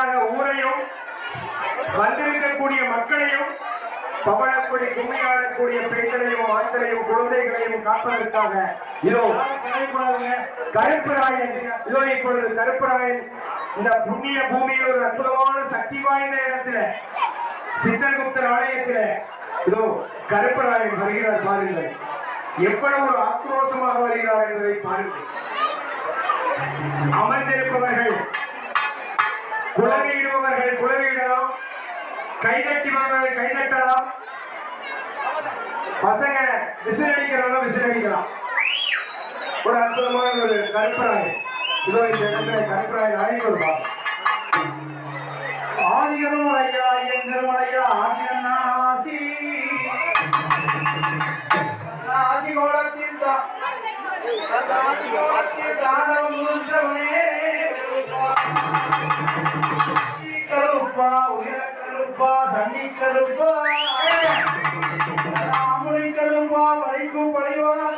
முதலாக ஊரையும் வந்திருக்கக்கூடிய மக்களையும் பவளக்குடி கும்மியாடக்கூடிய பெண்களையும் ஆண்களையும் குழந்தைகளையும் காப்பதற்காக இதோ கருப்பராயன் இதோ இப்பொழுது கருப்பராயன் இந்த புண்ணிய பூமியில் ஒரு அற்புதமான சக்தி வாய்ந்த இடத்துல சித்தர்குப்தர் ஆலயத்தில் இதோ கருப்பராயன் வருகிறார் பாருங்கள். எவ்வளவு ஒரு ஆக்ரோஷமாக வருகிறார் என்பதை பாருங்கள். அமர்ந்திருப்பவர்கள் கைதட்டிபவர்கள் கைதட்டலாம் பசங்க விசில் அடிக்கிறவங்க விசில் அடிக்கலாம். ஒரு அற்புதமான ஒரு கருப்பராய். இதோ இந்த இடத்துல கருப்பராய் ஆகி கொடுப்பாங்க. ஆதிகருமலையா எங்கரும் ஐயா ஆதி கோலத்தில் தான் ஆதி கோலத்தில் தானம் மூன்றவனே கருப்பா உயர கருப்பா தண்ணி கருப்பா. ராமுனி கருப்பா வளைக்கும் பழிவாகும்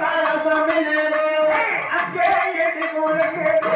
சாராய கொப்பளை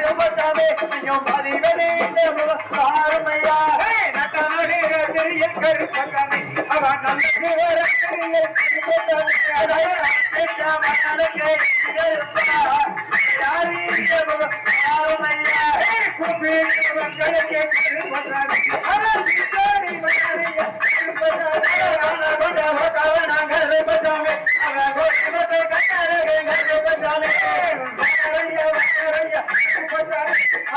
ரமசாமி ஐயோ மதிவனே ஆரமையா நட்டனரே தெரிய கருத்தகமே அவன் நல்ல வேறே ஆரமையா